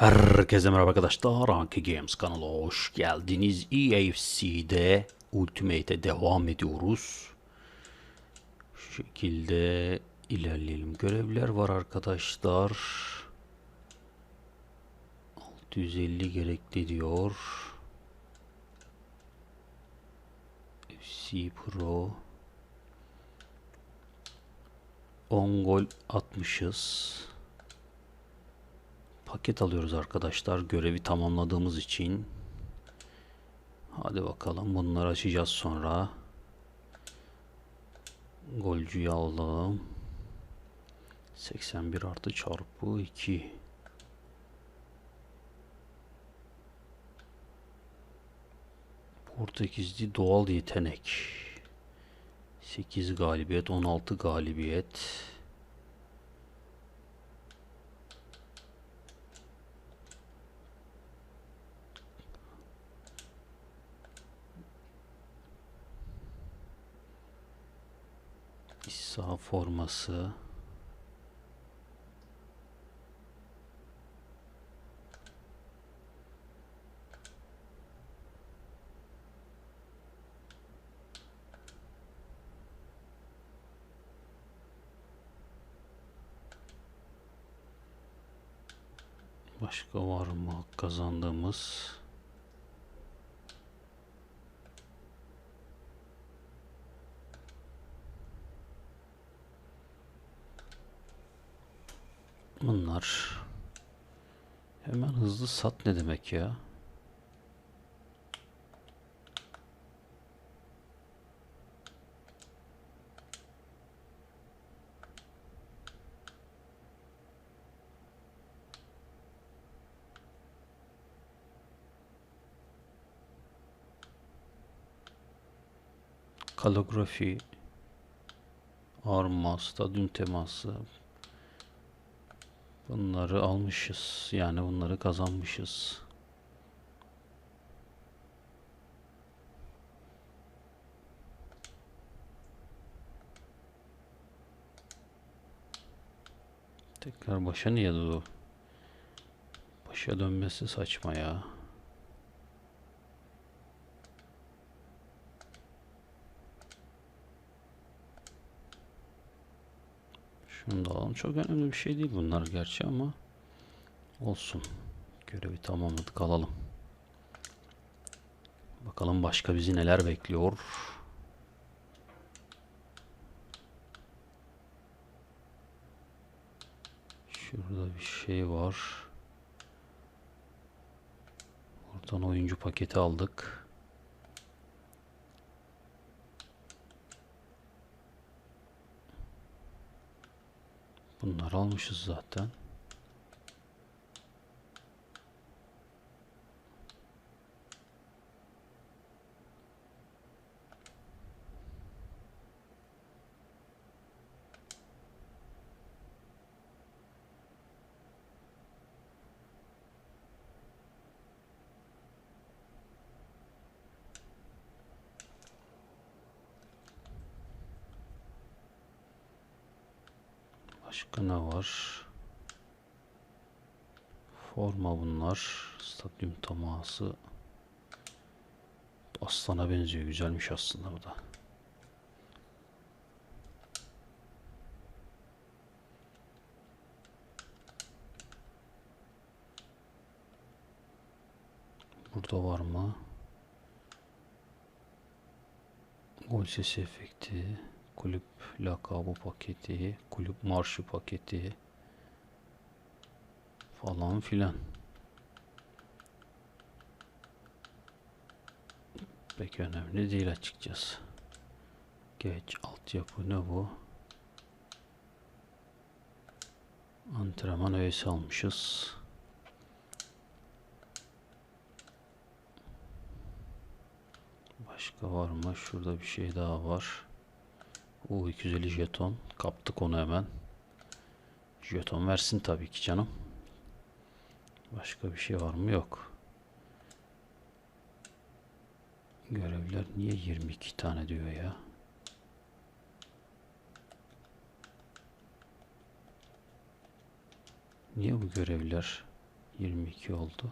Herkese merhaba arkadaşlar. Ranky Games kanalına hoş geldiniz. EAFC'de Ultimate'e devam ediyoruz. Şu şekilde ilerleyelim. Görevler var arkadaşlar. 650 gerekli diyor. FC Pro 10 gol atmışız. Paket alıyoruz arkadaşlar görevi tamamladığımız için. Hadi bakalım bunları açacağız sonra. Golcüyü alalım. 81 artı çarpı 2. Portekizli doğal yetenek. 8 galibiyet, 16 galibiyet. İsa forması. Başka var mı kazandığımız? Bunlar hemen hızlı sat ne demek ya? Kaligrafi, arma, stadyum teması, Bunları almışız. Yani bunları kazanmışız. Tekrar başa niye dolu? Başa dönmesi saçma ya. Alalım. Çok önemli bir şey değil bunlar gerçi ama olsun. Görevi tamamladık alalım. Bakalım başka bizi neler bekliyor. Şurada bir şey var. Buradan oyuncu paketi aldık. Bunları almışız zaten. Başka ne var? Forma bunlar. Stadyum teması. Aslana benziyor. Güzelmiş aslında bu da. Burada var mı? Gol sesi efekti. Kulüp lakabı paketi. Kulüp marşı paketi. Falan filan. Pek önemli değil açıkçası. Geç altyapı ne bu? Antrenman öğesi almışız. Başka var mı? Şurada bir şey daha var. O 250 jeton. Kaptık onu hemen. Jeton versin tabii ki canım. Başka bir şey var mı? Yok. Görevler niye 22 tane diyor ya? Niye bu görevler 22 oldu.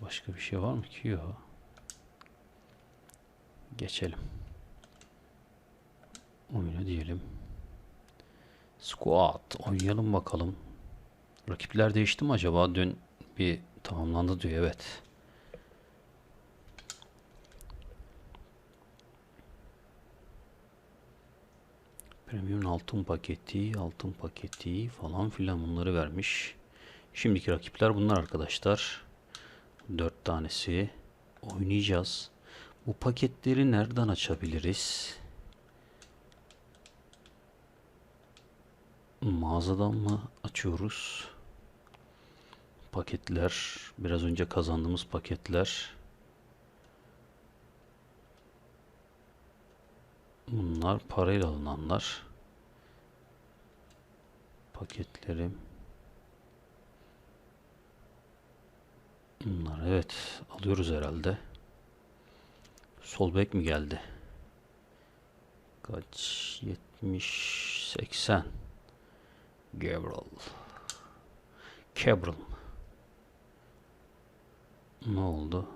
Başka bir şey var mı ki? Yok. Geçelim. Diyelim. Squat. Oynayalım bakalım. Rakipler değişti mi acaba? Dün bir tamamlandı diyor. Evet. Premium altın paketi, altın paketi falan filan bunları vermiş. Şimdiki rakipler bunlar arkadaşlar. Dört tanesi. Oynayacağız. Bu paketleri nereden açabiliriz? Mağazadan mı açıyoruz? Paketler. Biraz önce kazandığımız paketler. Bunlar parayla alınanlar. Paketlerim. Bunlar evet alıyoruz herhalde. Sol bek mi geldi? Kaç? 70 80 Gabriel Gabriel Ne oldu?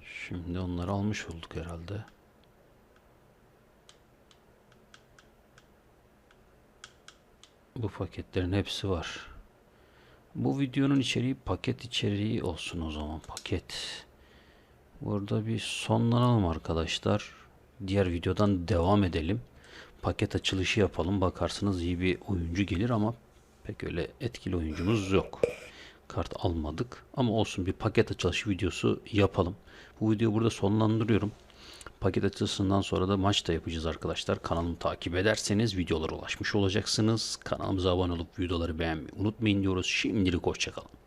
Şimdi onları almış olduk herhalde. Bu paketlerin hepsi var. Bu videonun içeriği paket içeriği olsun o zaman. Paket. Burada bir sonlanalım arkadaşlar. Diğer videodan devam edelim. Paket açılışı yapalım. Bakarsınız iyi bir oyuncu gelir ama pek öyle etkili oyuncumuz yok. Kart almadık. Ama olsun bir paket açılışı videosu yapalım. Bu videoyu burada sonlandırıyorum. Paket açılışından sonra da maç da yapacağız arkadaşlar. Kanalımı takip ederseniz videolara ulaşmış olacaksınız. Kanalımıza abone olup videoları beğenmeyi unutmayın diyoruz. Şimdilik hoşçakalın.